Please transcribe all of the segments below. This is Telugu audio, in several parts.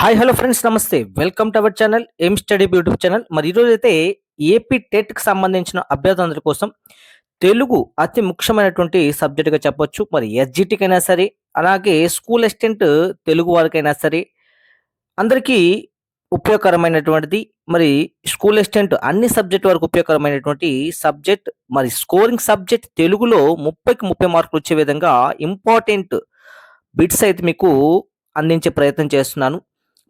హాయ్ హలో ఫ్రెండ్స్ నమస్తే. Welcome to our channel M study YouTube channel మరి ఈరోజు అయితే ఏపీ టెట్కి సంబంధించిన అభ్యర్థులందరి కోసం తెలుగు అతి ముఖ్యమైనటువంటి సబ్జెక్టుగా చెప్పొచ్చు. మరి ఎస్జిటికి అయినా సరే అలాగే స్కూల్ అసిస్టెంట్ తెలుగు వారికైనా సరే అందరికీ ఉపయోగకరమైనటువంటిది. మరి స్కూల్ అసిస్టెంట్ అన్ని సబ్జెక్ట్ వరకు ఉపయోగకరమైనటువంటి సబ్జెక్ట్ మరి స్కోరింగ్ సబ్జెక్ట్ తెలుగులో ముప్పైకి ముప్పై మార్కులు వచ్చే విధంగా ఇంపార్టెంట్ బిట్స్ అయితే మీకు అందించే ప్రయత్నం చేస్తున్నాను.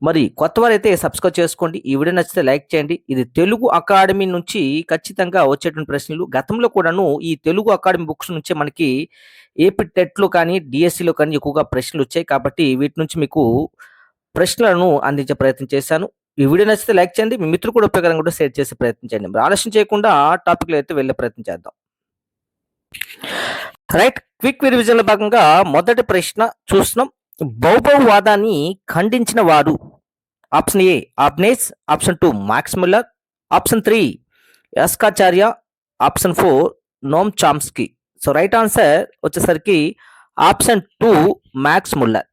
మరి కొత్త వారైతే సబ్స్క్రైబ్ చేసుకోండి. ఈ వీడియో నచ్చితే లైక్ చేయండి. ఇది తెలుగు అకాడమీ నుంచి ఖచ్చితంగా వచ్చేటువంటి ప్రశ్నలు. గతంలో కూడాను ఈ తెలుగు అకాడమీ బుక్స్ నుంచే మనకి ఏపీ టెట్లో కానీ డిఎస్సిలో కానీ ఎక్కువగా ప్రశ్నలు వచ్చాయి. కాబట్టి వీటి నుంచి మీకు ప్రశ్నలను అందించే ప్రయత్నం చేశాను. ఈ వీడియో నచ్చితే లైక్ చేయండి. మీ మిత్రులు కూడా ఉపయోగకరంగా కూడా షేర్ చేసే ప్రయత్నం చేయండి. మరి ఆలస్యం చేయకుండా టాపిక్లో అయితే వెళ్ళే ప్రయత్నం చేద్దాం. రైట్ క్విక్ రివిజన్లో భాగంగా మొదటి ప్రశ్న చూస్తున్నాం. బౌబౌవాదాన్ని ఖండించిన వారు option A ఆబ్నేస్ option two Max Muller. Option three Yaskacharya. Option four Noam Chomsky. So right answer వచ్చేసరికి option two Max Muller.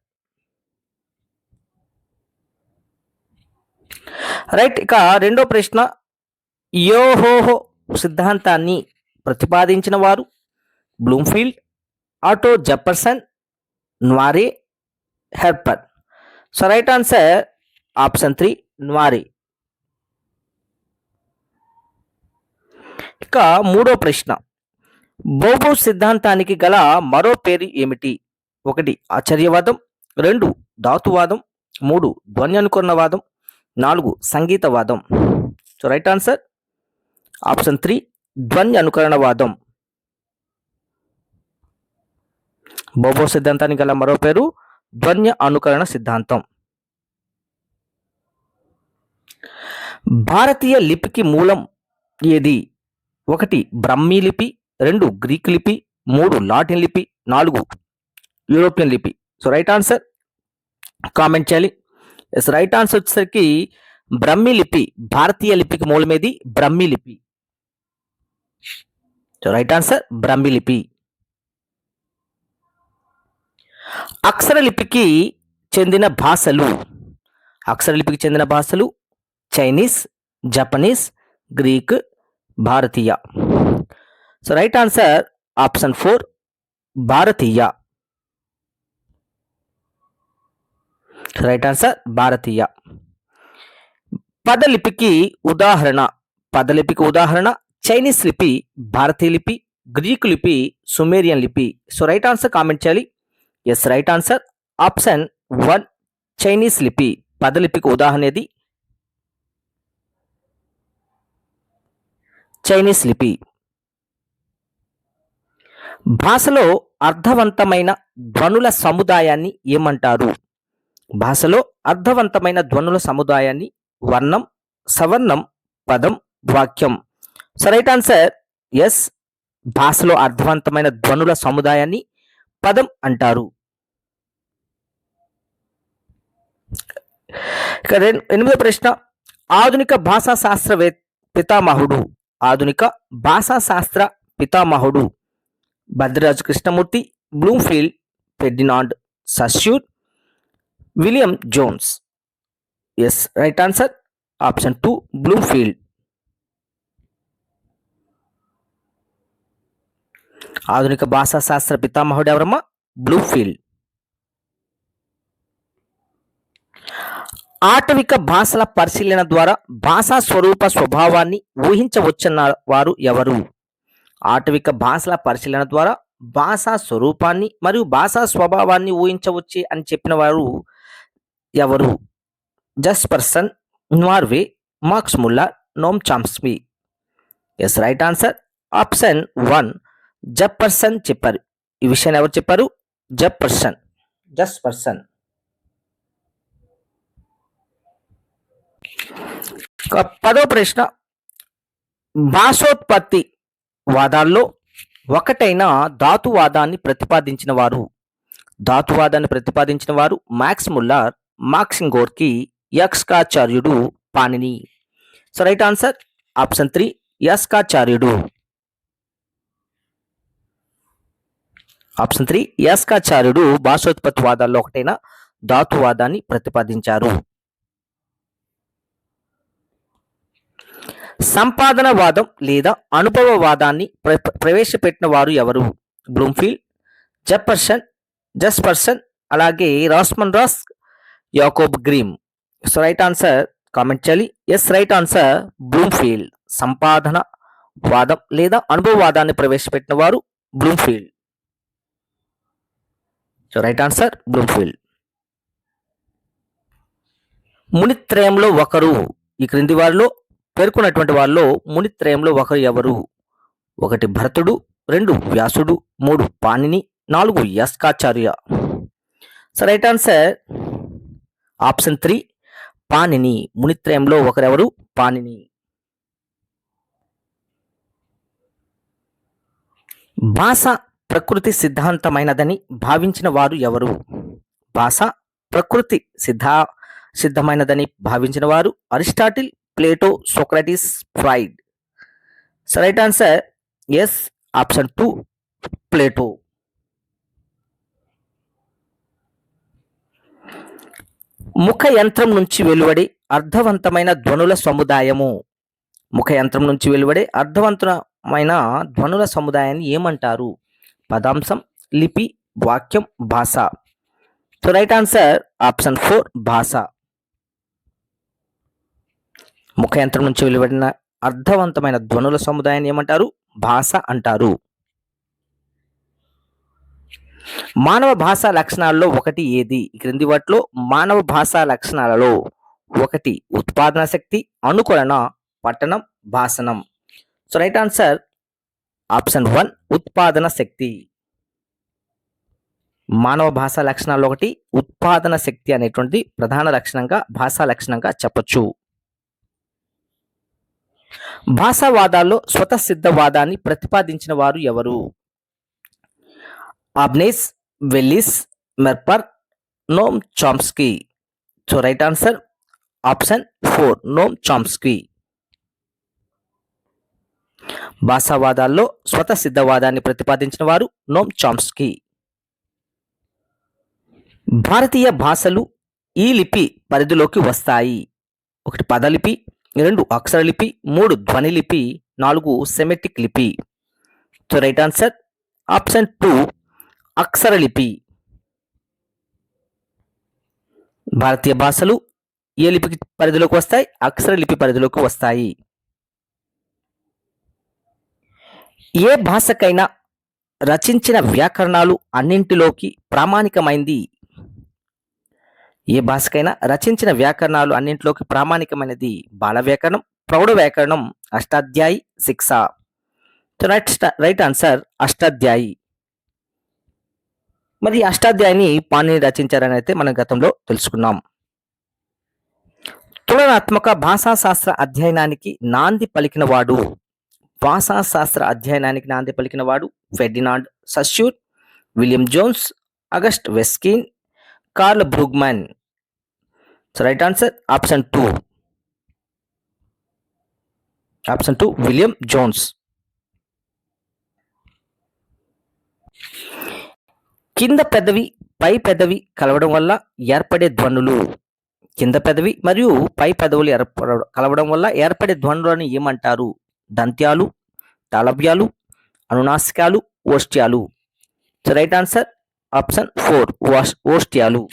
Right ఇక రెండో ప్రశ్న. యోహోహో సిద్ధాంతాన్ని ప్రతిపాదించిన వారు Bloomfield Otto Jespersen Noire హెర్పర్ so right answer option three Noire ఇక మూడో ప్రశ్న. బోబో సిద్ధాంతానికి గల మరో పేరు ఏమిటి? ఒకటి ఆశ్చర్యవాదం. రెండు ధాతువాదం. మూడు ధ్వని నాలుగు సంగీతవాదం. So right answer option three ధ్వని అనుకరణవాదం బోబో సిద్ధాంతానికి గల మరో పేరు ధ్వన్య అనుకరణ సిద్ధాంతం. భారతీయ లిపికి మూలం ఏది? ఒకటి బ్రహ్మీ లిపి రెండు గ్రీక్ లిపి మూడు లాటిన్ లిపి నాలుగు యూరోపియన్ లిపి. సో రైట్ ఆన్సర్ కామెంట్ చేయాలి. ఎస్ రైట్ ఆన్సర్ వచ్చేసరికి బ్రహ్మీ లిపి భారతీయ లిపికి మూలమేది బ్రహ్మీ లిపి. సో రైట్ ఆన్సర్ బ్రహ్మీ లిపి. అక్షరలిపికి చెందిన భాషలు. అక్షరలిపికి చెందిన భాషలు చైనీస్ జపనీస్ గ్రీక్ భారతీయ. So right answer option four భారతీయ. రైట్ ఆన్సర్ భారతీయ. పదలిపికి ఉదాహరణ పదలిపికి ఉదాహరణ చైనీస్ లిపి భారతీయ లిపి గ్రీకు లిపి సుమేరియన్ లిపి. సో రైట్ ఆన్సర్ కామెంట్ చేయాలి. Yes right answer option one Chinese లిపి పదలిపికి ఉదాహరణ ఏది చైనీస్ లిపి భాషలో అర్థవంతమైన ధ్వనుల సముదాయాన్ని ఏమంటారు భాషలో అర్థవంతమైన ధ్వనుల సముదాయాన్ని వర్ణం సవర్ణం పదం వాక్యం సో రైట్ ఆన్సర్ ఎస్ భాషలో అర్థవంతమైన ధ్వనుల సముదాయాన్ని పదం అంటారు ఇక ఎనిమిదో ప్రశ్న ఆధునిక భాషా శాస్త్రవే పితామహుడు. ఆధునిక భాషా శాస్త్ర పితామహుడు. Bhadriraju Krishnamurti Bloomfield Ferdinand Saussure William Jones. Yes right answer option two Bloomfield ఆధునిక భాషా శాస్త్ర పితామహుడు ఎవరమ్మా? బ్లూఫీల్డ్. ఆటవిక భాషల పరిశీలన ద్వారా భాషా స్వరూప స్వభావాన్ని ఊహించవచ్చన్న వారు ఎవరు? ఆటవిక భాషల పరిశీలన ద్వారా భాషా స్వరూపాన్ని మరియు భాషా స్వభావాన్ని ఊహించవచ్చే అని చెప్పిన వారు ఎవరు? Jespersen Noire Max Muller Noam Chomsky yes right answer option one Jespersen చెప్పారు. ఈ విషయాన్ని ఎవరు చెప్పారు? జప్పర్సన్ జస్ పర్సన్ పదో ప్రశ్న. భాషోత్పత్తి వాదాల్లో ఒకటైన ధాతువాదాన్ని ప్రతిపాదించిన వారు. ధాతువాదాన్ని ప్రతిపాదించిన వారు Max Muller Maxim Gorky యక్స్కాచార్యుడు Panini. So right answer option three యస్కాచార్యుడు option three యాస్కాచార్యుడు భాషోత్పత్తి వాదాల్లో ఒకటైన ధాతువాదాన్ని ప్రతిపాదించారు. సంపాదనవాదం లేదా అనుభవవాదాన్ని ప్ర ప్రవేశపెట్టిన వారు ఎవరు? బ్లూమ్ఫీల్డ్ జెప్పర్సన్ జస్పర్సన్ అలాగే Rasmus Rask Jacob Grimm. So right answer comment చేయాలి. ఎస్ రైట్ ఆన్సర్ బ్లూమ్ఫీల్డ్ సంపాదన వాదం లేదా అనుభవవాదాన్ని ప్రవేశపెట్టిన వారు Bloomfield so right answer Bloomfield మునిత్రయంలో ఒకరు ఈ క్రింది వారిలో పేర్కొన్నటువంటి వాళ్ళు మునిత్రయంలో ఒకరు ఎవరు? ఒకటి భరతుడు రెండు వ్యాసుడు మూడు పాణిని నాలుగు Yaskacharya. So right answer option three Panini. మునిత్రయంలో ఒకరెవరు? పాణిని. భాష ప్రకృతి సిద్ధాంతమైనదని భావించిన వారు ఎవరు? భాష ప్రకృతి సిద్ధా సిద్ధమైనదని భావించిన వారు Aristotle Plato Socrates Freud so right answer yes option two Plato ముఖ యంత్రం నుంచి వెలువడే అర్థవంతమైన ధ్వనుల సముదాయము. ముఖ యంత్రం నుంచి వెలువడే అర్థవంతమైన ధ్వనుల సముదాయాన్ని ఏమంటారు? పదాంశం లిపి వాక్యం భాష. So right answer option four భాష. ముఖ యంత్రం నుంచి వెలువడిన అర్థవంతమైన ధ్వనుల సముదాయాన్ని ఏమంటారు? భాష అంటారు. మానవ భాషా లక్షణాల్లో ఒకటి ఏది? క్రింది వాటిలో మానవ భాషా లక్షణాలలో ఒకటి ఉత్పాదన శక్తి అనుకరణ పట్టణం భాషణం. So right answer option one ఉత్పాదన శక్తి. మానవ భాషా లక్షణాల్లో ఒకటి ఉత్పాదన శక్తి అనేటువంటి ప్రధాన లక్షణంగా భాషా లక్షణంగా చెప్పొచ్చు. భాషావాదాల్లో స్వతసిద్ధవాదాన్ని ప్రతిపాదించిన వారు ఎవరు? ఆబ్నేస్ వెల్లిస్ మెర్పర్ Noam Chomsky so right answer option four Noam Chomsky భాషావాదాల్లో స్వతసిద్ధవాదాన్ని ప్రతిపాదించిన వారు నోమ్ చాంస్కీ భారతీయ భాషలు ఈ లిపి పరిధిలోకి వస్తాయి. ఒకటి పదలిపి రెండు అక్షరలిపి మూడు ధ్వనిలిపి నాలుగు సెమెటిక్ లిపి. So right answer option two అక్షరలిపి భారతీయ భాషలు ఏ లిపికి పరిధిలోకి వస్తాయి? అక్షరలిపి పరిధిలోకి వస్తాయి. ఏ భాషకైనా రచించిన వ్యాకరణాలు అన్నింటిలోకి ప్రామాణికమైంది? ఏ భాషకైనా రచించిన వ్యాకరణాలు అన్నింటిలోకి ప్రామాణికమైనది బాల వ్యాకరణం ప్రౌఢ వ్యాకరణం అష్టాధ్యాయి శిక్ష. Right right answer Ashtadhyayi. మరి అష్టాధ్యాయిని పాణిని రచించారని అయితే మనం గతంలో తెలుసుకున్నాం. తులనాత్మక భాషాశాస్త్ర అధ్యయనానికి నాంది పలికిన వాడు భాషాశాస్త్ర అధ్యయనానికి నాంది పలికిన వాడు Ferdinand Saussure William Jones August వెస్కిన్ Karl Brugmann. So right answer option two option two William Jones కింద పెదవి పై పెదవి కలవడం వల్ల ఏర్పడే ధ్వనులు. కింద పెదవి మరియు పై పెదవులు ఏర్పడ కలవడం వల్ల ఏర్పడే ధ్వనులను ఏమంటారు? దంత్యాలు తాళవ్యాలు అనునాసికాలు ఓష్ట్యాలు. So right answer option four ఓష్ట్యాలు.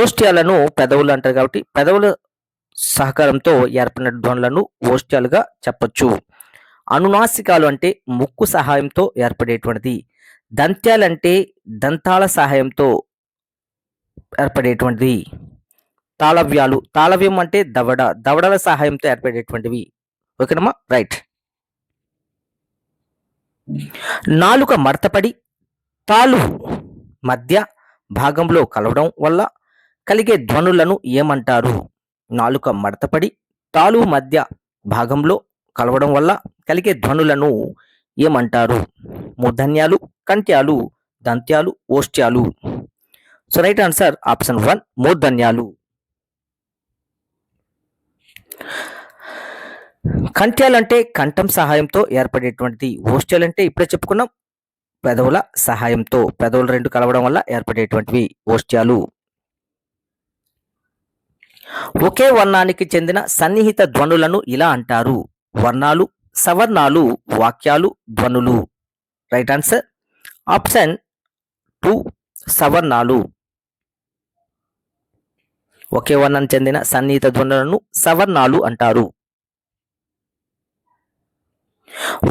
ఓష్ట్యాలను పెదవులు అంటారు కాబట్టి పెదవుల సహకారంతో ఏర్పడిన ధ్వనులను ఓష్ట్యాలుగా చెప్పొచ్చు. అనునాసికాలు అంటే ముక్కు సహాయంతో ఏర్పడేటువంటిది. దంత్యాలంటే దంతాల సహాయంతో ఏర్పడేటువంటిది. తాళవ్యాలు తాళవ్యం అంటే దవడ దవడల సహాయంతో ఏర్పడేటువంటివి. ఓకేనమ్మా? రైట్. నాలుక మడతపడి తాలు మధ్య భాగంలో కలవడం వల్ల కలిగే ధ్వనులను ఏమంటారు? నాలుక మడతపడి తాలు మధ్య భాగంలో కలవడం వల్ల కలిగే ధ్వనులను ఏమంటారు? మూర్ధన్యాలు కంట్యాలు దంత్యాలు ఓష్ట్యాలు. So right answer option one మూర్ధన్యాలు. కంట్యాలంటే కంఠం సహాయంతో ఏర్పడేటువంటిది. ఓష్ట్యాలు ఇప్పుడే చెప్పుకున్నాం పెదవుల సహాయంతో పెదవులు రెండు కలవడం వల్ల ఏర్పడేటువంటివి ఓష్ట్యాలు. ఒకే వర్ణానికి చెందిన సన్నిహిత ధ్వనులను ఇలా అంటారు. వర్ణాలు సవర్ణాలు వాక్యాలు ధ్వనులు. Right answer? ఆప్షన్ టూ సవర్ణాలు. ఒకే వర్ణానికి చెందిన సన్నిహిత ధ్వనులను సవర్ణాలు అంటారు.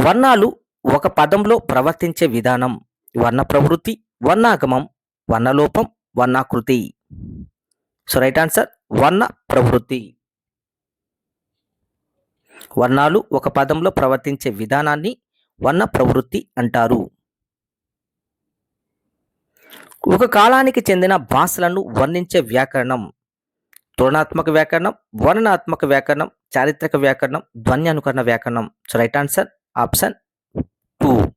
వర్ణాలు ఒక పదంలో ప్రవర్తించే విధానం. వర్ణ ప్రవృత్తి వర్ణాగమం వర్ణలోపం వర్ణాకృతి. So right answer? వర్ణ ప్రవృత్తి. వర్ణాలు ఒక పదంలో ప్రవర్తించే విధానాన్ని వర్ణ ప్రవృత్తి అంటారు. ఒక కాలానికి చెందిన భాషలను వర్ణించే వ్యాకరణం తులనాత్మక వ్యాకరణం వర్ణనాత్మక వ్యాకరణం చారిత్రక వ్యాకరణం ధ్వని అనుకరణ వ్యాకరణం. So right answer option two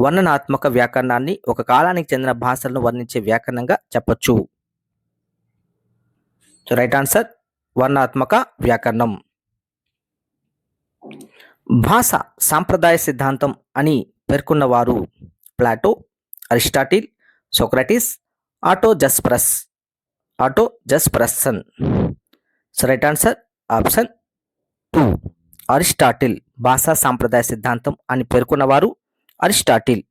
వర్ణనాత్మక వ్యాకరణాన్ని ఒక కాలానికి చెందిన భాషలను వర్ణించే వ్యాకరణంగా చెప్పొచ్చు. సో రైట్ ఆన్సర్ వర్ణాత్మక వ్యాకరణం భాష సాంప్రదాయ సిద్ధాంతం అని పేర్కొన్నవారు Plato Aristotle Socrates Otto Jespersen Otto Jespersen so right answer option two Aristotle భాషా సాంప్రదాయ సిద్ధాంతం అని పేర్కొన్నవారు అరిస్టాటిల్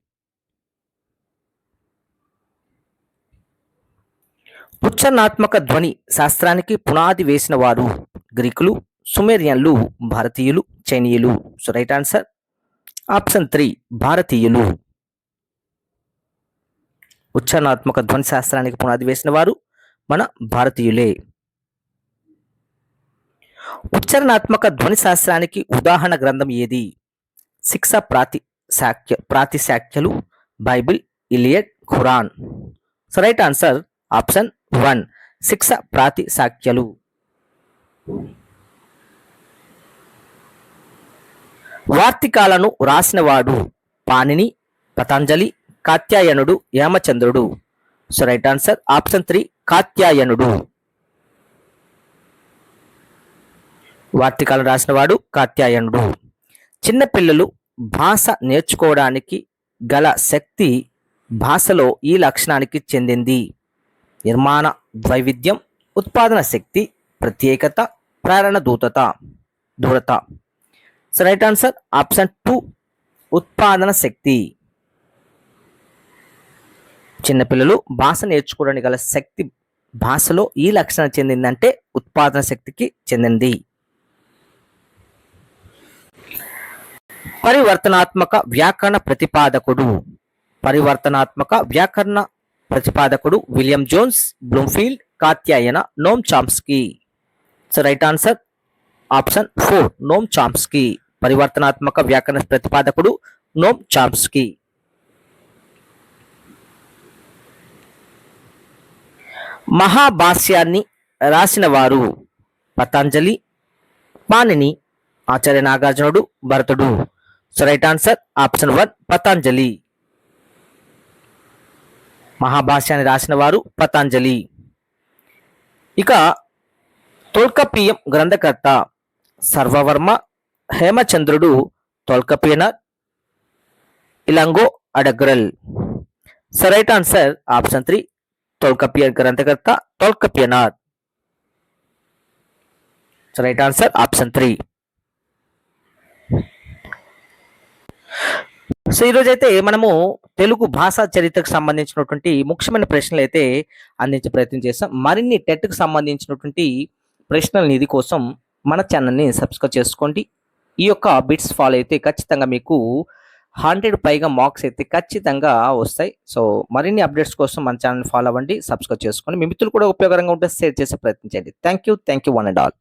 ఉచ్చరణాత్మక ధ్వని శాస్త్రానికి పునాది వేసిన వారు గ్రీకులు సుమేరియన్లు భారతీయులు చైనీయులు. So right answer option three భారతీయులు. ఉచ్చరణాత్మక ధ్వని శాస్త్రానికి పునాది వేసిన వారు మన భారతీయులే. ఉచ్చరణాత్మక ధ్వని శాస్త్రానికి ఉదాహరణ గ్రంథం ఏది? శిక్ష ప్రాతి శాఖ్య ప్రాతిశాఖ్యలు Bible Iliad Quran. So right answer option one. శిక్ష ప్రాతిశాఖ్యలు వార్తికాలను రాసినవాడు పాణిని పతంజలి కాత్యాయనుడు యామచంద్రుడు. So right answer option three కాత్యాయనుడు. వార్తికాలను రాసినవాడు కాత్యాయనుడు. చిన్నపిల్లలు భాష నేర్చుకోవడానికి గల శక్తి భాషలో ఈ లక్షణానికి చెందింది. నిర్మాణ వైవిధ్యం ఉత్పాదన శక్తి ప్రత్యేకత ప్రేరణ దూతత దూరత so right answer option two ఉత్పాదన శక్తి. చిన్నపిల్లలు భాష నేర్చుకోవడానికి గల శక్తి భాషలో ఈ లక్షణం చెందిందంటే ఉత్పాదన శక్తికి చెందింది. పరివర్తనాత్మక వ్యాకరణ ప్రతిపాదకుడు. పరివర్తనాత్మక వ్యాకరణ ప్రతిపాదకుడు William Jones Bloomfield Katyayana Noam Chomsky so right answer option four Noam Chomsky పరివర్తనాత్మక వ్యాకరణ ప్రతిపాదకుడు నోమ్ చామ్స్కీ మహాభాష్యాన్ని రాసిన వారు పతంజలి పాణిని ఆచార్య నాగార్జునుడు భరతుడు. So right answer option one Patanjali. మహాభాష్యాన్ని రాసిన వారు పతంజలి. ఇక తొల్కపియం గ్రంథకర్త Sarvavarma హేమచంద్రుడు Tolkappiyanar Ilango Adigal. So right answer option three Tolkappiyan గ్రంథకర్త Tolkappiyanar so right answer option three so ఈరోజు అయితే మనము తెలుగు భాషా చరిత్రకు సంబంధించినటువంటి ముఖ్యమైన ప్రశ్నలు అయితే అందించే ప్రయత్నం చేస్తాం. మరిన్ని టెట్కి సంబంధించినటువంటి ప్రశ్నల నిధి కోసం మన ఛానల్ని సబ్స్క్రైబ్ చేసుకోండి. ఈ యొక్క బిట్స్ ఫాలో అయితే ఖచ్చితంగా మీకు హండ్రెడ్ పైగా మార్క్స్ అయితే ఖచ్చితంగా వస్తాయి. సో మరిన్ని అప్డేట్స్ కోసం మన ఛానల్ ఫాలో అవ్వండి సబ్స్క్రైబ్ చేసుకోండి. మీ మిత్రులు కూడా ఉపయోగకరంగా ఉంటే షేర్ చేసే ప్రయత్నం చేయండి. Thank you thank you one and all.